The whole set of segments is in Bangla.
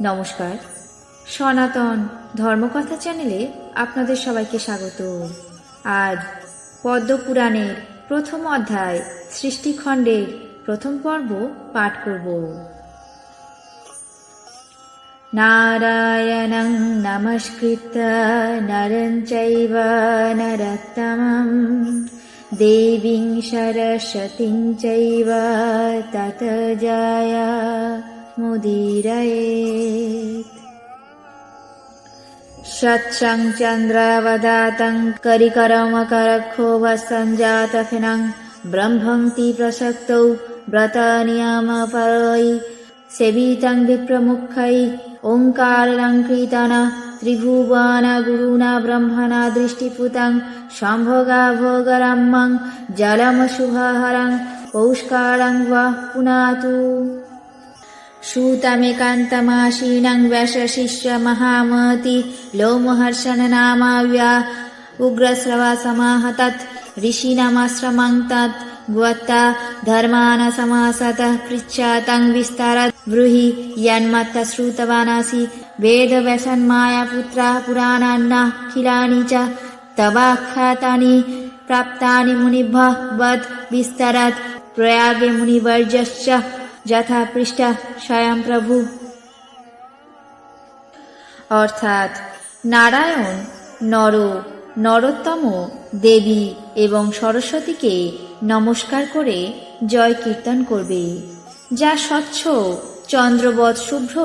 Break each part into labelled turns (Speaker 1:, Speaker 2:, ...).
Speaker 1: নমস্কার। সনাতন ধর্মকথা চ্যানেলে আপনাদের সবাইকে স্বাগত। আজ পদ্মপুরাণের প্রথম অধ্যায় সৃষ্টিখণ্ডের প্রথম পর্ব পাঠ করব। নারায়ণং নমস্কৃত নরং চৈব নরোত্তমं দেবীং সরস্বতীং চৈব তত मुदीरयेत् शत्सं चन्द्रवदातं करिकरमकरक्षोभसञ्जातफिनं ब्रह्मन्ति प्रसक्तौ व्रतनियमपरै सेवितं विप्रमुखै ओङ्कारलङ्कृतन त्रिभुवन गुरुणा ब्रह्मणा दृष्टिपुतं शम्भोगाभोगरमं जलमशुभहरं पौष्कालं वः पुनातु श्रूतमेकान्तमाशीनं व्यासशिष्य महामति लोमहर्षणनामाव्या। उग्रस्रवसमाह तत् ऋषीणामाश्रमं तत् ग्वत्ता धर्मानसमासतः पृच्छातं विस्तारत्। ब्रूहि यन्मत्त श्रुतवानासि वेदव्यसन्मायापुत्रा पुराणान्नाखिलानि च तवाख्यातानि प्राप्तानि मुनिभ्यः वद् विस्तरात्। प्रयागे मुनिवर्यश्च যথা পৃষ্ঠা স্বয়ং প্রভু। অর্থাৎ নারায়ণ নর, নরোত্তম দেবী এবং সরস্বতীকে নমস্কার করে জয় কীর্তন করবে, যা স্বচ্ছ, চন্দ্রবৎ শুভ্র,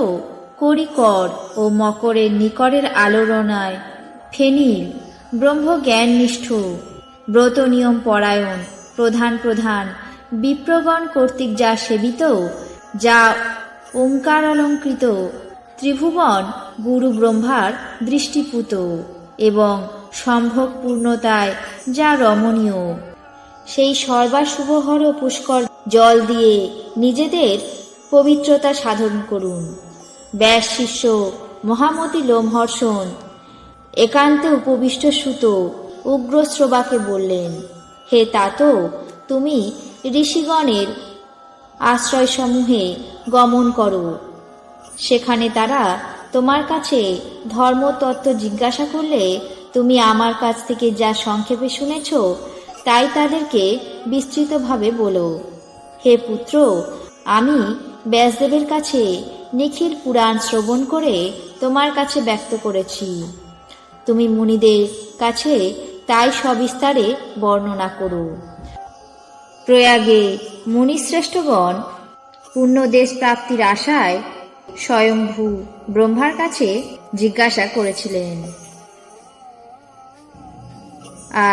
Speaker 1: করিকর ও মকরের নিকরের আলোড়নায় ফেনিল, ব্রহ্মজ্ঞাননিষ্ঠ ব্রত নিয়ম পরায়ণ, প্রধান প্রধান বিপ্রগণ কর্তৃক যা সেবিত, যা ওঙ্কার অলঙ্কৃত ত্রিভুবন গুরু ব্রহ্মার দৃষ্টিপুত এবং সম্ভব পূর্ণতায় যা রমণীয়। সেই সর্বাশুভহর পুষ্কর জল দিয়ে নিজেদের পবিত্রতা সাধন করুন। ব্যাস শিষ্য মহামতি লোমহর্ষণ, একান্তে উপবিষ্ট সুত উগ্রশ্রবাকে বললেন, হে তাতো, তুমি ঋষিগণের আশ্রয়সমূহে গমন করো। সেখানে তারা তোমার কাছে ধর্মতত্ত্ব জিজ্ঞাসা করলে, তুমি আমার কাছ থেকে যা সংক্ষেপে শুনেছ, তাই তাদেরকে বিস্তৃতভাবে বলো। হে পুত্র, আমি ব্যাসদেবের কাছে নিখিল পুরাণ শ্রবণ করে তোমার কাছে ব্যক্ত করেছি। তুমি মুনিদের কাছে তাই সবিস্তারে বর্ণনা করো। প্রয়াগে মুনিশ্রেষ্ঠগণ পুণ্যদেশ প্রাপ্তির আশায় স্বয়ংভূ ব্রহ্মার কাছে জিজ্ঞাসা করেছিলেন।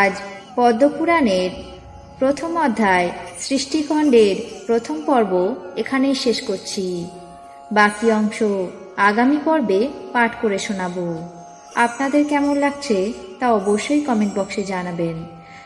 Speaker 1: আজ পদ্মপুরাণের প্রথম অধ্যায় সৃষ্টিখণ্ডের প্রথম পর্ব এখানেই শেষ করছি। বাকি অংশ আগামী পর্বে পাঠ করে শোনাবো। আপনাদের কেমন লাগছে তা অবশ্যই কমেন্ট বক্সে জানাবেন।